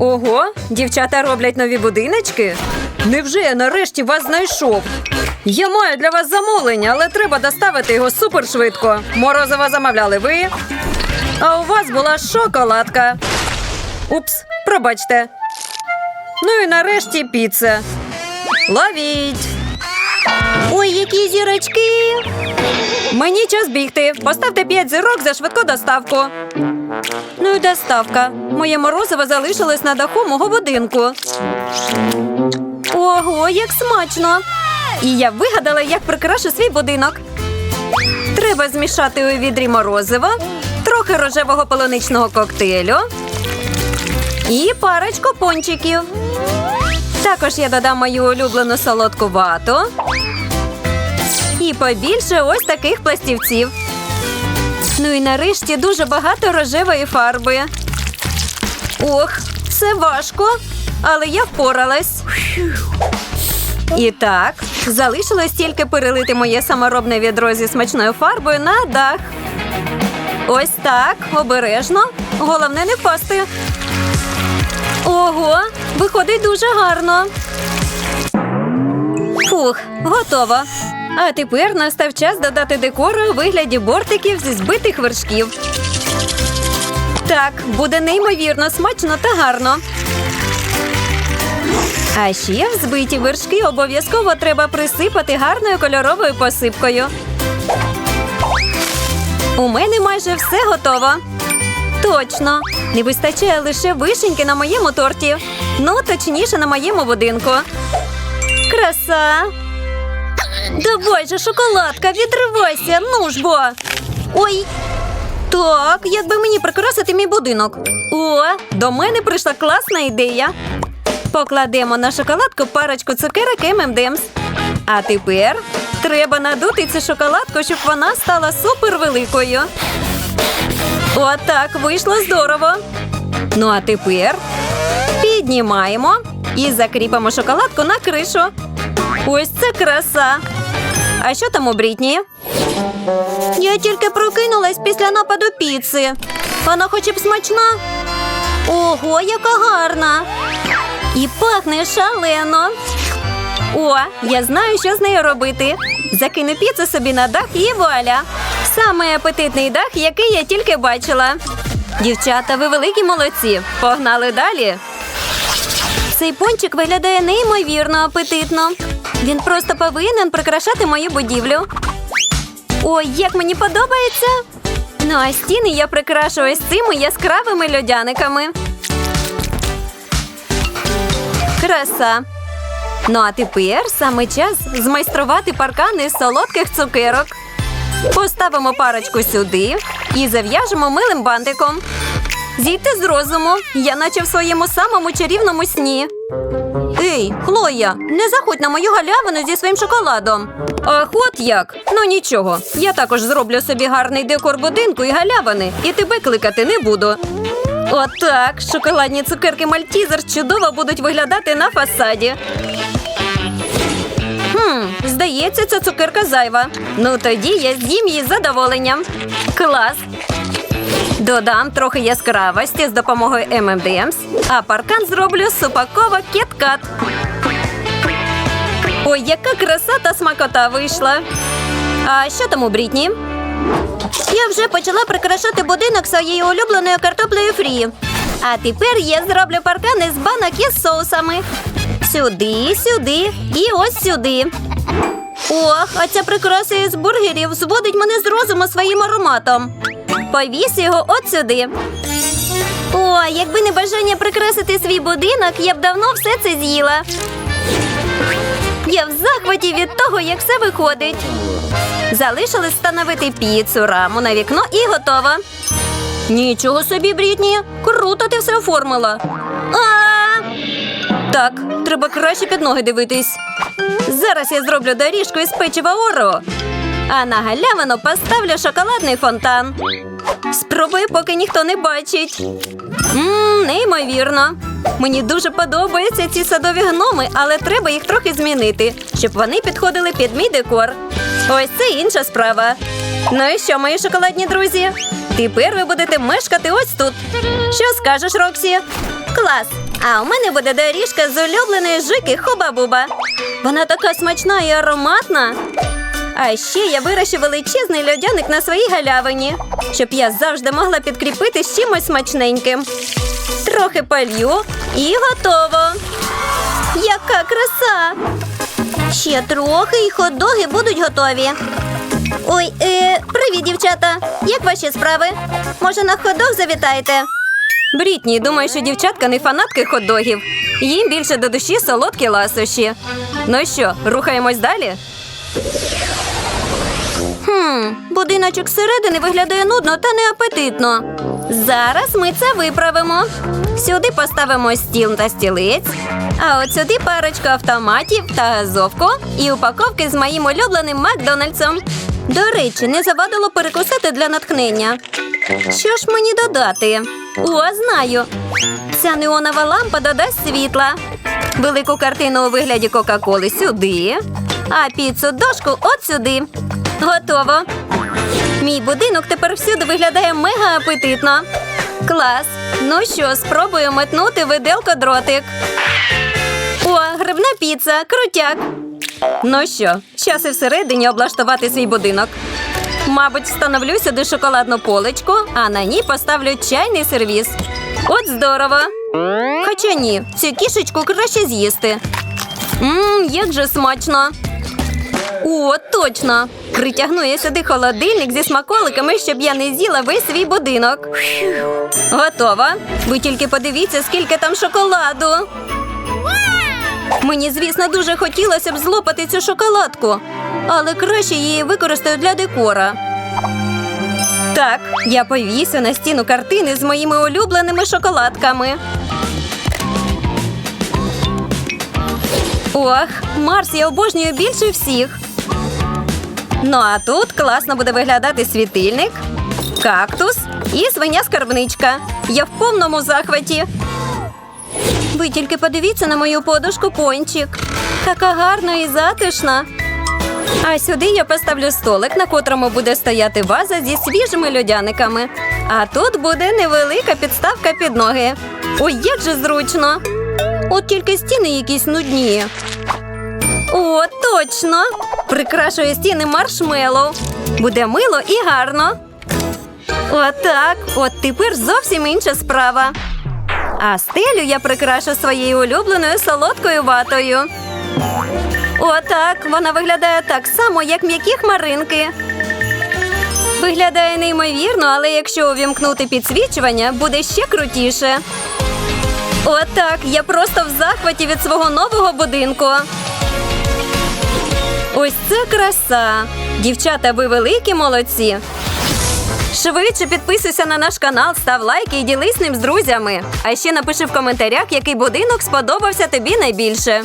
Ого, дівчата роблять нові будиночки. Невже я нарешті вас знайшов? Я маю для вас замовлення, але треба доставити його супершвидко. Морозиво замовляли ви. А у вас була шоколадка. Упс, пробачте. Ну і нарешті піца. Ловіть. Ой, які зірочки. Мені час бігти. Поставте 5 зірок за швидку доставку. Ну і доставка. Моє морозиво залишилось на даху мого будинку. Ого, як смачно! І я вигадала, як прикрашу свій будинок. Треба змішати у відрі морозиво, трохи рожевого полуничного коктейлю і парочку пончиків. Також я додам мою улюблену солодку вату. І побільше ось таких пластівців. Ну і нарешті дуже багато рожевої фарби. Ох, це важко, але я впоралась. І так, залишилось тільки перелити моє саморобне відро зі смачною фарбою на дах. Ось так, обережно. Головне не впасти. Ого, виходить дуже гарно. Фух, готово. А тепер настав час додати декору у вигляді бортиків зі збитих вершків. Так, буде неймовірно смачно та гарно. А ще в збиті вершки обов'язково треба присипати гарною кольоровою посипкою. У мене майже все готово. Точно. Не вистачає лише вишеньки на моєму торті. Ну, точніше, на моєму будинку. Краса. Давай же, шоколадка, відривайся, ну ж бо. Ой. Так, як би мені прикрасити мій будинок. О, до мене прийшла класна ідея. Покладемо на шоколадку парочку цукерок M&M's. А тепер треба надути цю шоколадку, щоб вона стала супервеликою. Отак вийшло здорово. Ну а тепер піднімаємо і закріпимо шоколадку на кришу. Ось це краса. А що там у Брітні? Я тільки прокинулась після нападу піци. Вона хоч б смачна. Ого, яка гарна! І пахне шалено. О, я знаю, що з нею робити. Закину піцу собі на дах і вуаля. Самий апетитний дах, який я тільки бачила. Дівчата, ви великі молодці. Погнали далі. Цей пончик виглядає неймовірно апетитно. Він просто повинен прикрашати мою будівлю. Ой, як мені подобається. Ну а стіни я прикрашу ось цими яскравими льодяниками. Краса. Ну а тепер саме час змайструвати паркани з солодких цукерок. Поставимо парочку сюди і зав'яжемо милим бантиком. Зійти з розуму, я наче в своєму самому чарівному сні. Ей, Хлоя, не заходь на мою галявину зі своїм шоколадом. Ах, от як? Ну нічого. Я також зроблю собі гарний декор будинку і галявини, і тебе кликати не буду. Отак, шоколадні цукерки Мальтізер чудово будуть виглядати на фасаді. Хм, здається, ця цукерка зайва. Ну тоді я з'їм її з задоволенням. Клас. Додам трохи яскравості з допомогою M&M's, а паркан зроблю супакова кіткат. Ой, яка краса та смакота вийшла. А що там у Брітні? Я вже почала прикрашати будинок своєю улюбленою картоплею фрі. А тепер я зроблю паркани з банок із соусами. Сюди, сюди і ось сюди. Ох, а ця прикраса із бургерів зводить мене з розуму своїм ароматом. Повіс його от сюди. О, якби не бажання прикрасити свій будинок, я б давно все це з'їла. Я в захваті від того, як все виходить. Залишилось встановити піцу, раму на вікно і готово. Нічого собі, Брітні. Круто ти все оформила. А! Так, треба краще під ноги дивитись. Зараз я зроблю доріжку із печива Орео. А на галявину поставлю шоколадний фонтан. Спробую, поки ніхто не бачить. Ммм, неймовірно. Мені дуже подобаються ці садові гноми, але треба їх трохи змінити, щоб вони підходили під мій декор. Ось це інша справа. Ну і що, мої шоколадні друзі? Тепер ви будете мешкати ось тут. Що скажеш, Роксі? Клас! А у мене буде доріжка з улюбленої жики Хуба-Буба. Вона така смачна і ароматна. А ще я вирощу величезний льодяник на своїй галявині, щоб я завжди могла підкріпити з чимось смачненьким. Трохи полью і готово. Яка краса! Ще трохи і хот-доги будуть готові. Ой, е, привіт, дівчата! Як ваші справи? Може, на хот-дог завітаєте? Брітні, думаю, що дівчатка не фанатки хот-догів. Їм більше до душі солодкі ласощі. Ну що, рухаємось далі? Хм, будиночок зсередини виглядає нудно та неапетитно. Зараз ми це виправимо. Сюди поставимо стіл та стілець, а от сюди парочку автоматів та газовку і упаковки з моїм улюбленим Макдональдсом. До речі, не завадило перекусити для натхнення. Що ж мені додати? О, знаю. Ця неонова лампа додасть світла. Велику картину у вигляді Кока-Коли сюди, а піцу дошку от сюди. Готово. Мій будинок тепер всюди виглядає мега апетитно. Клас. Ну що, спробую метнути виделко дротик. О, грибна піца, крутяк. Ну що, час і всередині облаштувати свій будинок. Мабуть, встановлю сюди шоколадну поличку, а на ній поставлю чайний сервіс. От здорово. Хоча ні, цю кішечку краще з'їсти. Мм, як же смачно. О, точно! Притягну я сюди холодильник зі смаколиками, щоб я не з'їла весь свій будинок. Готово. Ви тільки подивіться, скільки там шоколаду. Мені, звісно, дуже хотілося б злопати цю шоколадку, але краще її використаю для декора. Так, я повісю на стіну картини з моїми улюбленими шоколадками. Ох, Марс я обожнюю більше всіх. Ну а тут класно буде виглядати світильник, кактус і свиня скарбничка. Я в повному захваті. Ви тільки подивіться на мою подушку пончик. Така гарна і затишна. А сюди я поставлю столик, на котрому буде стояти ваза зі свіжими льодяниками. А тут буде невелика підставка під ноги. Ой, як же зручно! От тільки стіни якісь нудні. О, точно! Прикрашую стіни маршмеллоу. Буде мило і гарно. Отак. От тепер зовсім інша справа. А стелю я прикрашу своєю улюбленою солодкою ватою. Отак. Вона виглядає так само, як м'які хмаринки. Виглядає неймовірно, але якщо увімкнути підсвічування, буде ще крутіше. Отак. Я просто в захваті від свого нового будинку. Ось це краса. Дівчата, ви великі молодці. Швидше підписуйся на наш канал, став лайки і ділись ним з друзями. А ще напиши в коментарях, який будинок сподобався тобі найбільше.